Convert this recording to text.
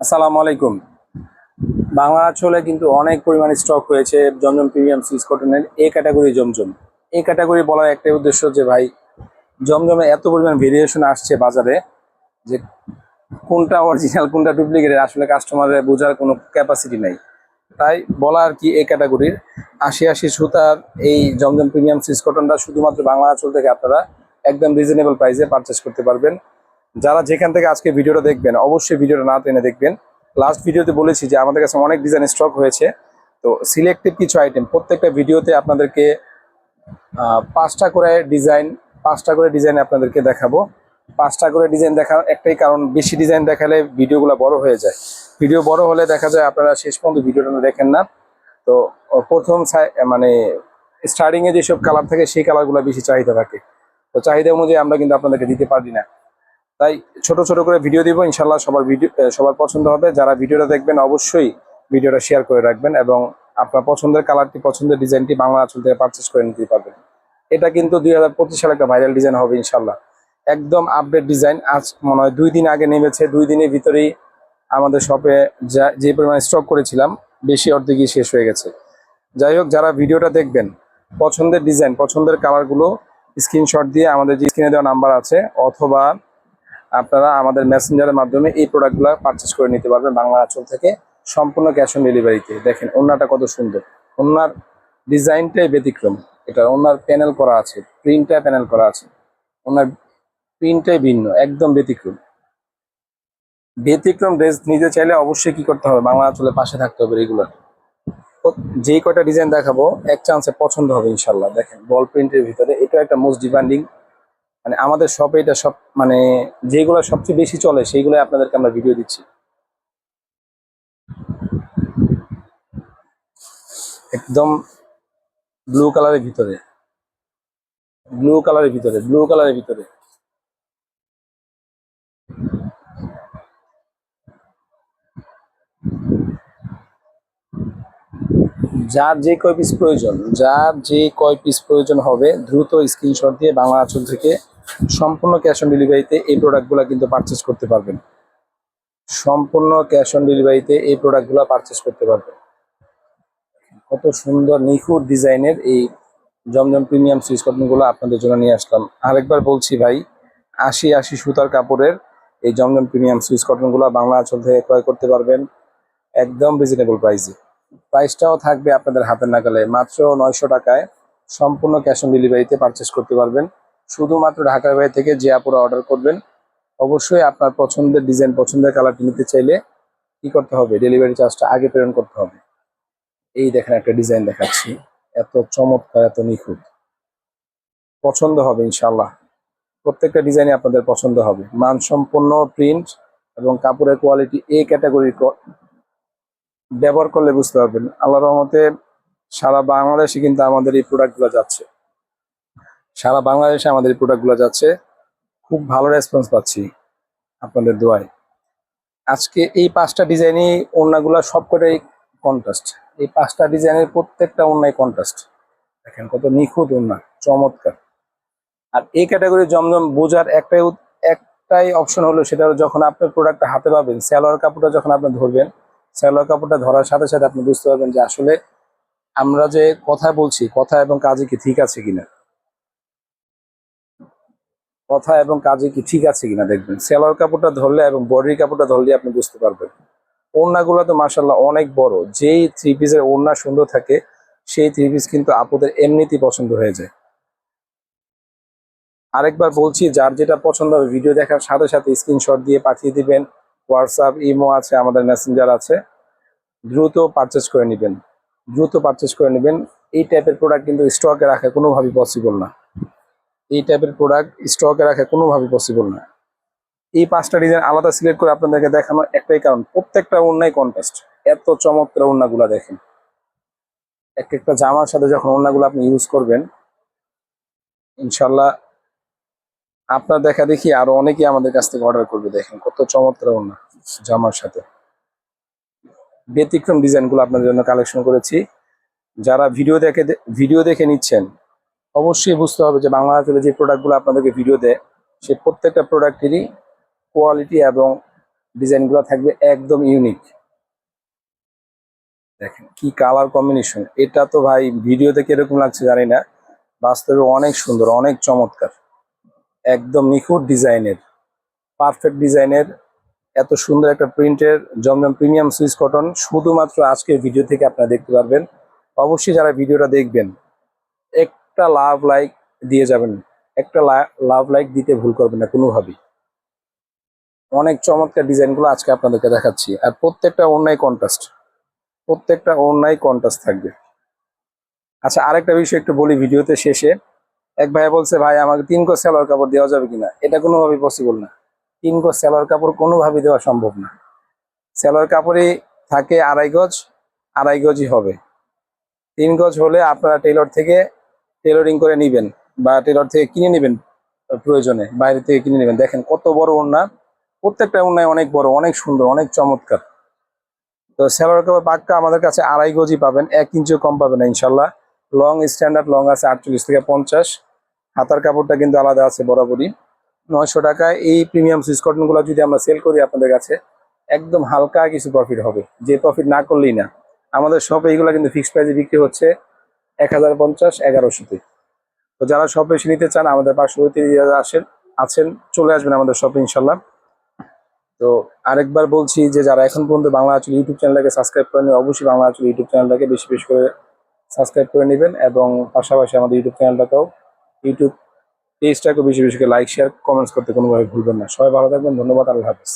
আসসালামু আলাইকুম। বাংলা আঁচলে কিন্তু অনেক পরিমাণে স্টক হয়েছে জমজম প্রিমিয়াম সিল্ক কটনের এ ক্যাটাগরি জমজম। এই ক্যাটাগরি বলার একটাই উদ্দেশ্য যে ভাই, জমজমে এত পরিমাণ ভেরিয়েশন আসছে বাজারে যে কোনটা অরিজিনাল কোনটা ডুপ্লিকেট আসলে কাস্টমারের বোঝার কোনো ক্যাপাসিটি নাই। তাই বলা আর কি এই ক্যাটাগরির আশি আশি সুতার এই জমজম প্রিমিয়াম সিল্ক কটনটা শুধুমাত্র বাংলা আঁচল থেকে আপনারা একদম রিজনেবল প্রাইসে পারচেস করতে পারবেন। যারা যেখান থেকে আজকে ভিডিওটা দেখবেন, অবশ্যই ভিডিওটা না টেনে দেখবেন। লাস্ট ভিডিওতে বলেছি যে আমাদের কাছে অনেক ডিজাইন স্টক হয়েছে। তো সিলেক্টেড কিছু আইটেম প্রত্যেকটা ভিডিওতে আপনাদেরকে পাঁচটা করে ডিজাইন পাঁচটা করে ডিজাইন আপনাদেরকে দেখাবো। পাঁচটা করে ডিজাইন দেখার একটাই কারণ, বেশি ডিজাইন দেখালে ভিডিওগুলো বড় হয়ে যায়। ভিডিও বড় হলে দেখা যায় আপনারা শেষ পর্যন্ত ভিডিওটা দেখেন না। তো প্রথম মানে স্টার্টিংয়ে যেসব কালার থাকে, সেই কালারগুলো বেশি চাহিদা থাকে। তো চাহিদা অনুযায়ী আমরা কিন্তু আপনাদেরকে দিতে পারি না। তাই ছোট ছোট করে ভিডিও দিব, ইনশাল্লাহ সবার ভিডিও সবার পছন্দ হবে। যারা ভিডিওটা দেখবেন, অবশ্যই ভিডিওটা শেয়ার করে রাখবেন এবং আপনার পছন্দের কালারটি পছন্দের ডিজাইনটি বাংলা আঁচল থেকে পারচেস করে নিতে পারবেন। এটা কিন্তু দুই হাজার পঁচিশ সালে একটা ভাইরাল ডিজাইন হবে, ইনশাল্লাহ। একদম আপডেট ডিজাইন আজ মনে হয় দুই দিন আগে নেমেছে, দুই দিনের ভিতরেই আমাদের শপে যা, যে পরিমাণ স্টক করেছিলাম, বেশি অর্ধেকই শেষ হয়ে গেছে। যাই হোক, যারা ভিডিওটা দেখবেন, পছন্দের ডিজাইন পছন্দের কালারগুলো স্ক্রিনশট দিয়ে আমাদের যে স্ক্রিনে দেওয়া নাম্বার আছে, অথবা আপনারা আমাদের মেসেঞ্জারের মাধ্যমে এই প্রোডাক্টগুলো পারচেস করে নিতে পারবেন বাংলা আঁচল থেকে সম্পূর্ণ ক্যাশ অন ডেলিভারিতে দেখেন ওনাটা কত সুন্দর। ওনার ডিজাইনটাই ব্যতিক্রম। এটা ওনার প্যানেল করা আছে প্রিন্টটা প্যানেল করা আছে। ওনার প্রিন্টটাই ভিন্ন, একদম ব্যতিক্রম। ব্যতিক্রম ড্রেস নিতে চাইলে অবশ্যই কি করতে হবে? বাংলা আঁচলের পাশে থাকতে হবে রেগুলার যেই কয়টা ডিজাইন দেখাবো, এক চান্সে পছন্দ হবে ইনশাল্লাহ দেখেন বল প্রিন্টের ভিতরে এটা একটা মোস্ট ডিমান্ডিং মানে আমাদের শপে এটা সব মানে যেগুলো সবচেয়ে বেশি চলে সেইগুলো আপনাদেরকে আমরা ভিডিও দিচ্ছি। একদম ব্লু কালারের ভিতরে। ব্লু কালারের ভিতরে ব্লু কালারের ভিতরে। যার যে কয় পিস প্রয়োজন, যার যে কয় পিস প্রয়োজন হবে, দ্রুত স্ক্রিনশট দিয়ে বাংলা আঁচল থেকে সম্পূর্ণ ক্যাশ অন ডেলিভারিতে এই প্রোডাক্টগুলো কিন্তু পারচেস করতে পারবেন। সম্পূর্ণ ক্যাশ অন ডেলিভারিতে এই প্রোডাক্টগুলো পারচেস করতে পারবেন। কত সুন্দর, নিখুঁত ডিজাইনের এই জমজম প্রিমিয়াম সুইচ কটনগুলো আপনাদের জন্য নিয়ে আসলাম। আরেকবার বলছি ভাই, আশি আশি সুতার কাপড়ের এই জমজম প্রিমিয়াম সুইচ কটনগুলো বাংলা আঁচল থেকে ক্রয় করতে পারবেন একদম রিজনেবল প্রাইসে প্রাইসটাও থাকবে আপনাদের হাতের নাগালে। মাত্র নয়শো টাকায় সম্পূর্ণ ক্যাশ অন ডেলিভারিতে পারচেস করতে পারবেন। শুধুমাত্র ঢাকার বাইরে থেকে যে অর্ডার করবেন, অবশ্যই আপনার পছন্দের ডিজাইন পছন্দের কালারটি নিতে চাইলে কি করতে হবে? ডেলিভারি চার্জটা আগে প্রেরণ করতে হবে। এই দেখেন একটা ডিজাইন দেখাচ্ছি। এত চমৎকার, এত নিখুঁত। পছন্দ হবে ইনশাল্লাহ প্রত্যেকটা ডিজাইনই আপনাদের পছন্দ হবে। মানসম্পন্ন প্রিন্ট এবং কাপড়ের কোয়ালিটি এই ক্যাটাগরির ব্যবহার করলে বুঝতে পারবেন। আল্লাহ রহমতে সারা বাংলাদেশে কিন্তু আমাদের এই প্রোডাক্টগুলো যাচ্ছে। সারা বাংলাদেশে আমাদের প্রোডাক্টগুলো যাচ্ছে। খুব ভালো রেসপন্স পাচ্ছি আপনাদের দোয়ায়। আজকে এই পাঁচটা ডিজাইনই ওড়নাগুলো সবকটাই কন্ট্রাস্ট এই পাঁচটা ডিজাইনের প্রত্যেকটা ওড়নাই কন্ট্রাস্ট দেখেন কত নিখুঁত ওড়না, চমৎকার। আর এই ক্যাটাগরি জমজম বোঝার একটাই একটাই অপশন হলো সেটা হলো যখন আপনার প্রোডাক্টটা হাতে পাবেন স্যালোয়ার কাপড়টা যখন আপনি ধরবেন স্যালোয়ার কাপড়টা ধরার সাথে সাথে আপনি বুঝতে পারবেন যে আসলে আমরা যে কথা বলছি, কথা এবং কাজে কি ঠিক আছে কিনা। কথা এবং কাজে কি ঠিক আছে কিনা দেখবেন? সেলোয়ার কাপড়টা ধরলে এবং বডির কাপড়টা ধরলে আপনি বুঝতে পারবেন। ওড়নাগুলো তো মাসাল্লাহ অনেক বড়। যেই থ্রি পিসের ওড়না সুন্দর থাকে, সেই থ্রি পিস কিন্তু আপুদের এমনিতেই পছন্দ হয়ে যায়। আরেকবার বলছি, যার যেটা পছন্দ হবে ভিডিও দেখার সাথে সাথে স্ক্রিনশট দিয়ে পাঠিয়ে দিবেন। হোয়াটসঅ্যাপ ইমো আছে, আমাদের মেসেঞ্জার আছে। দ্রুত পারচেস করে নেবেন। দ্রুত পারচেস করে নেবেন। এই টাইপের প্রোডাক্ট কিন্তু স্টকে রাখা কোনোভাবেই পসিবল না। এই টাইপের প্রোডাক্ট স্টকে রাখা কোনোভাবে পসিবল না। এই পাঁচটা ডিজাইন আলাদা সিলেক্ট করে আপনাদেরকে দেখানো একটাই কারণ, প্রত্যেকটা ওড়নাই কন্টেস্ট এত চমৎকার ওড়নাগুলা দেখেন। এক একটা জামার সাথে যখন ওড়নাগুলো আপনি ইউজ করবেন ইনশাল্লাহ আপনার দেখা দেখি আরও অনেকেই আমাদের কাছ থেকে অর্ডার করবে, দেখেন কত চমৎকার ওড়না জামার সাথে। ব্যতিক্রম ডিজাইনগুলো আপনাদের জন্য কালেকশন করেছি। যারা ভিডিও দেখে ভিডিও দেখে নিচ্ছেন অবশ্যই বুঝতে হবে যে বাংলা বাংলাদেশের যে প্রোডাক্টগুলো আপনাদেরকে ভিডিও দেয়, সে প্রত্যেকটা প্রোডাক্টেরই কোয়ালিটি এবং ডিজাইনগুলো থাকবে একদম ইউনিক দেখেন কি কালার কম্বিনেশন এটা তো ভাই ভিডিওতে কীরকম লাগছে জানি না। বাস্তবে অনেক সুন্দর, অনেক চমৎকার। একদম নিখুঁত ডিজাইনের পারফেক্ট ডিজাইনের, এত সুন্দর একটা প্রিন্টের জমজম প্রিমিয়াম সুইস কটন শুধুমাত্র আজকের ভিডিও থেকে আপনারা দেখতে পারবেন। অবশ্যই যারা ভিডিওটা দেখবেন একটা লাভ লাইক দিয়ে যাবেন। একটা লাভ লাইক দিতে ভুল করবেন না, কোনোভাবেই। অনেক চমৎকার ডিজাইনগুলো আজকে আপনাদেরকে দেখাচ্ছি। আর প্রত্যেকটা অন্যায় কন্ট্রাস্ট প্রত্যেকটা অন্যায় কন্ট্রাস্ট থাকবে। আচ্ছা আরেকটা বিষয় একটু বলি ভিডিওতে শেষে। এক ভাই বলছে, ভাই, আমাকে তিন কোচ সেলোয়ার কাপড় দেওয়া যাবে কিনা? এটা কোনোভাবেই পসিবল না। তিন কোচ সেলোয়ার কাপড় কোনোভাবেই দেওয়া সম্ভব না। সেলোয়ার কাপড়ই থাকে আড়াই গজ, আড়াই গজই হবে। তিন গজ হলে আপনারা টেলর থেকে টেলরিং করে নেবেন বা টেলর থেকে কিনে নেবেন প্রয়োজনে, বাইরে থেকে কিনে নেবেন। দেখেন কত বড় ওড়না, প্রত্যেকটা ওড়নায় অনেক বড়, অনেক সুন্দর, অনেক চমৎকার। তো সেলোয়ার কাপড় পাক্কা আমাদের কাছে আড়াই গজই পাবেন, এক ইঞ্চিও কম পাবেন না ইনশাল্লাহ লং স্ট্যান্ডার্ড লং আছে আটচল্লিশ থেকে পঞ্চাশ। হাতার কাপড়টা কিন্তু আলাদা আছে বরাবরই। নয়শো টাকায় এই প্রিমিয়াম সুইচ কটনগুলো যদি আমরা সেল করি আপনাদের কাছে, একদম হালকা কিছু প্রফিট হবে। যে প্রফিট না করলেই না। আমাদের শপে এইগুলো কিন্তু ফিক্সড প্রাইসে বিক্রি হচ্ছে। এক হাজার পঞ্চাশ, এগারোশোতে। তো যারা শপে এসে নিতে চান, আমাদের পার্শ্ববর্তী এরিয়াতে আসেন, আছেন, চলে আসবেন আমাদের শপে ইনশাল্লাহ তো আরেকবার বলছি যে যারা এখন পর্যন্ত বাংলা আচল ইউটিউব চ্যানেলটাকে সাবস্ক্রাইব করেনি অবশ্যই বাংলা আচল ইউটিউব চ্যানেলটাকে বেশি বেশি করে সাবস্ক্রাইব করে নেবেন এবং পাশাপাশি আমাদের ইউটিউব চ্যানেলটাকেও, ইউটিউব পেজটাকে বেশি বেশি করে লাইক শেয়ার কমেন্টস করতে কোনোভাবে ভুলবেন না। সবাই ভালো থাকবেন, ধন্যবাদ, আল্লাহ হাফিজ।